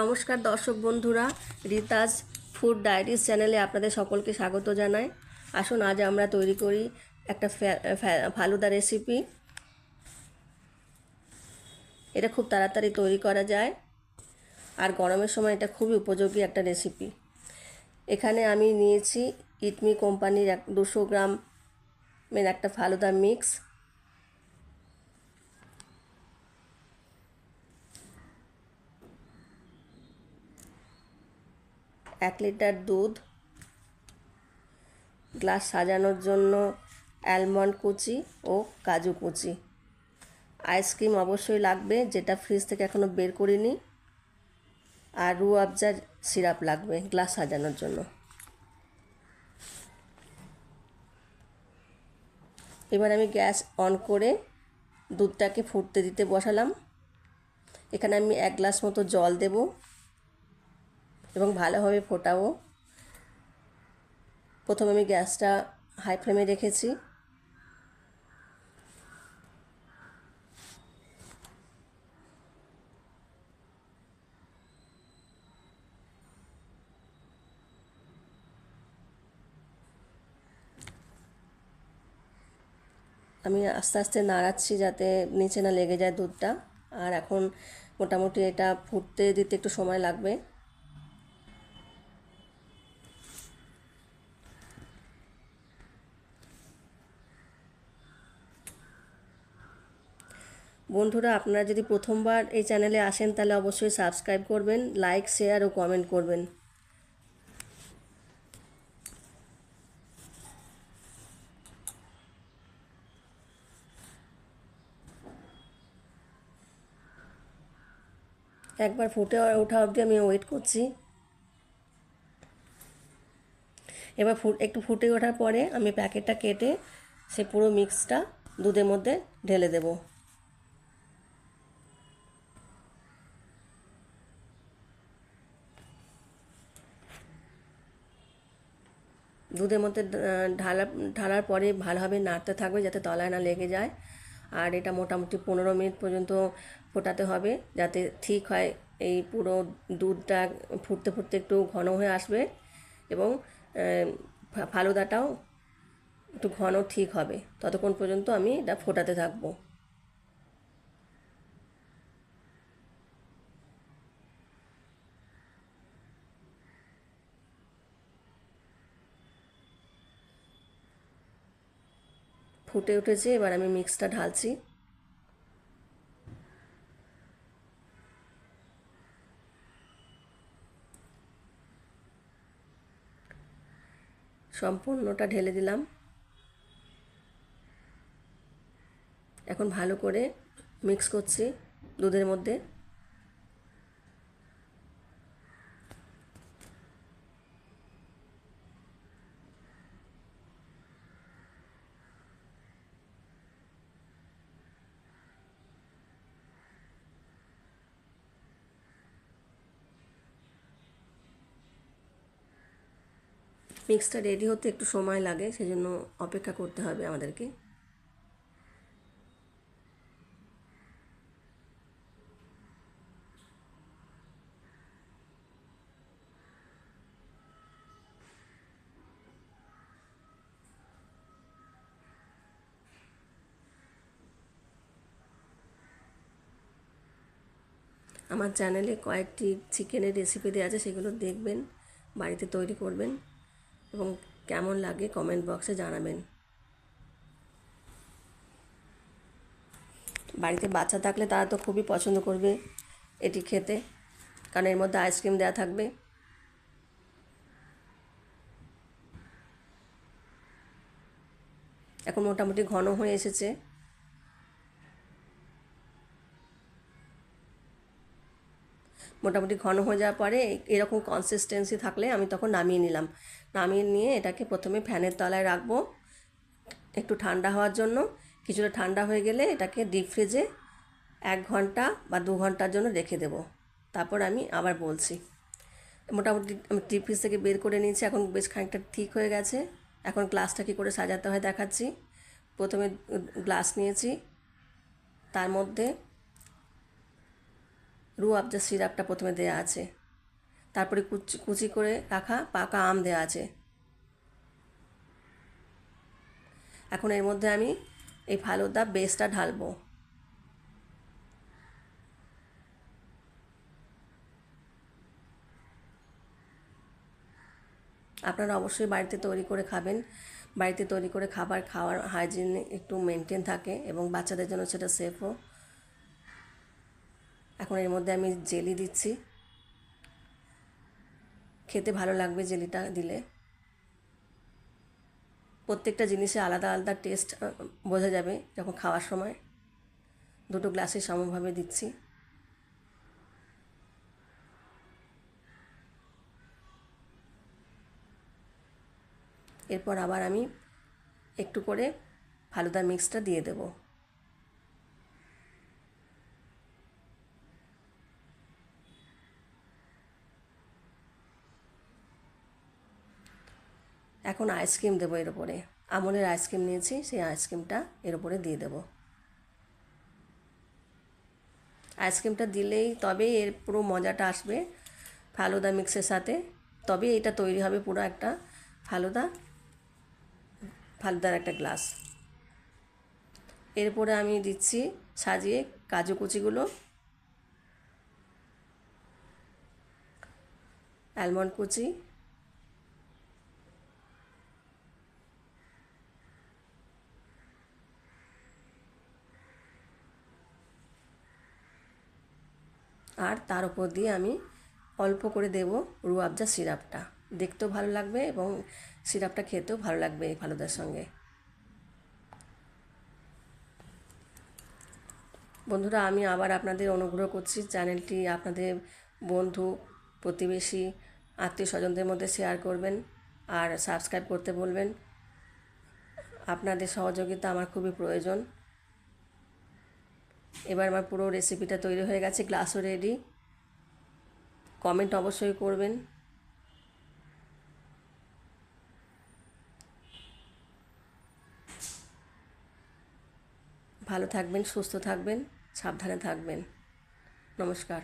নমস্কার দর্শক বন্ধুরা, রিতাজ ফুড ডায়েরিজ চ্যানেলে আপনাদের সকলকে স্বাগত জানাই। আসুন, আজ আমরা তৈরি করি একটা ফালুদা রেসিপি এটা খুব তাড়াতাড়ি তৈরি করা যায়। আর গরমের সময় এটা খুবই উপযোগী একটা রেসিপি এখানে আমি নিয়েছি, ইটমি কোম্পানির এক দুশো গ্রামের একটা ফালুদা মিক্স এক লিটার দুধ, গ্লাস সাজানোর জন্য অ্যালমন্ড কুচি ও কাজু কুচি। আইসক্রিম অবশ্যই লাগবে, যেটা ফ্রিজ থেকে এখনও বের করিনি। আর রু আফজার সিরাপ লাগবে গ্লাস সাজানোর জন্য। এবার আমি গ্যাস অন করে দুধটাকে ফুটতে দিতে বসালাম। এখানে আমি এক গ্লাস মতো জল দেবো। এবং ভালোভাবে ফোটাবো। প্রথমে আমি গ্যাসটা হাই ফ্লেমে রেখেছি। আমি আস্তে আস্তে নাড়াচ্ছি যাতে নিচে না লেগে যায় দুধটা। আর এখন মোটামুটি এটা ফুটতে দিতে একটু সময় লাগবে। বন্ধুরা, আপনারা যদি প্রথমবার এই চ্যানেলে আসেন, তাহলে অবশ্যই সাবস্ক্রাইব করবেন, লাইক, শেয়ার ও কমেন্ট করবেন। একবার ফুটে ওঠা অবধি আমি ওয়েট করছি। এবার ফুট, একটু ফুটে ওঠার পরে আমি প্যাকেটটা কেটে সে পুরো মিক্সটা দুধের মধ্যে ঢেলে দেবো। দুধের মধ্যে ঢালা ঢালার পরে ভালোভাবে নাড়তে থাকবে যাতে তলায় না লেগে যায়। আর এটা মোটামুটি পনেরো মিনিট পর্যন্ত ফোটাতে হবে যাতে ঠিক হয় এই পুরো দুধটা ফুটতে ফুটতে একটু ঘন হয়ে আসবে এবং ফালুদাটাও একটু ঘন ঠিক হবে। ততক্ষণ পর্যন্ত আমি এটা ফোটাতে থাকব। ফুটে উঠেছে, এবার আমি মিক্সটা ঢালছি। সম্পূর্ণটা ঢেলে দিলাম। এখন ভালো করে মিক্স করছি দুধের মধ্যে। মিক্সটা রেডি হতে একটু সময় লাগে, সেজন্য অপেক্ষা করতে হবে আমাদেরকে। আমার চ্যানেলে কয়েকটি চিকেনের রেসিপি দেওয়া আছে, সেগুলো দেখবেন, বাড়িতে তৈরি করবেন। এবং কেমন লাগে কমেন্ট বক্সে জানাবেন। বাড়িতে বাচ্চা থাকলে তারা তো খুবই পছন্দ করবে এটি খেতে, কারণ এর মধ্যে আইসক্রিম দেওয়া থাকবে। এখন মোটামুটি ঘন হয়ে এসেছে। মোটামুটি ঘন হয়ে যাওয়ার পরে এরকম কনসিস্টেন্সি থাকলে আমি তখন নামিয়ে নিলাম। নামিয়ে নিয়ে এটাকে প্রথমে ফ্যানের তলায় রাখব একটু ঠান্ডা হওয়ার জন্য। কিছুটা ঠান্ডা হয়ে গেলে এটাকে ডিপ ফ্রিজে এক ঘণ্টা বা দু ঘণ্টার জন্য রেখে দেবো। তারপর আমি আবার বলছি। মোটামুটি আমি ডিপ ফ্রিজ থেকে বের করে নিয়েছি, এখন বেশ খানিকটা ঠিক হয়ে গেছে। এখন গ্লাসটা কী করে সাজাতে হয় দেখাচ্ছি। প্রথমে গ্লাস নিয়েছি। তার মধ্যে রু আফজা সিরাপটা প্রথমে দেওয়া আছে। তারপরে কুচি কুচি করে রাখা পাকা আম দেওয়া আছে। এখন এর মধ্যে আমি এই ফালুদা বেসটা ঢালবো। আপনারা অবশ্যই বাড়িতে তৈরি করে খাবেন। বাড়িতে তৈরি করে খাবার খাওয়ার হাইজিন একটু মেনটেন থাকে এবং বাচ্চাদের জন্য সেটা সেফও এখন এর মধ্যে আমি জেলি দিচ্ছি। খেতে ভালো লাগবে জেলিটা দিলে। প্রত্যেকটা জিনিসে আলাদা আলাদা টেস্ট বোঝা যাবে যখন খাওয়ার সময়। দুটো গ্লাসে সমভাবে দিচ্ছি। এরপর আবার আমি একটু করে ফালুদা মিক্সটা দিয়ে দেব। এখন আইসক্রিম দেবো এর উপরে। আমলের আইসক্রিম নিয়েছি, সেই আইসক্রিমটা এর উপরে দিয়ে দেবো। আইসক্রিমটা দিলেই তবে এর পুরো মজাটা আসবে ফালুদা মিক্সের সাথে। তবে এটা তৈরি হবে পুরো একটা ফালুদা, ফালুদার একটা গ্লাস। এরপরে আমি দিচ্ছি সাজিয়ে কাজু কুচিগুলো, অ্যালমন্ড কুচি আর তার উপর দিয়ে আমি অল্প করে দেব রুয়াবজা সিরাপটা। দেখতেও ভালো লাগবে এবং সিরাপটা খেতেও ভালো লাগবে এই ফালুদার সঙ্গে। বন্ধুরা, আমি আবার আপনাদের অনুগ্রহ করছি চ্যানেলটি আপনাদের বন্ধু, প্রতিবেশী আত্মীয় স্বজনদের মধ্যে শেয়ার করবেন আর সাবস্ক্রাইব করতে বলবেন। আপনাদের সহযোগিতা আমার খুবই প্রয়োজন। এবার আমার পুরো রেসিপিটা তৈরি হয়ে গেছে গ্লাসও রেডি কমেন্ট অবশ্যই করবেন। ভালো থাকবেন, সুস্থ থাকবেন, সাবধানে থাকবেন। নমস্কার।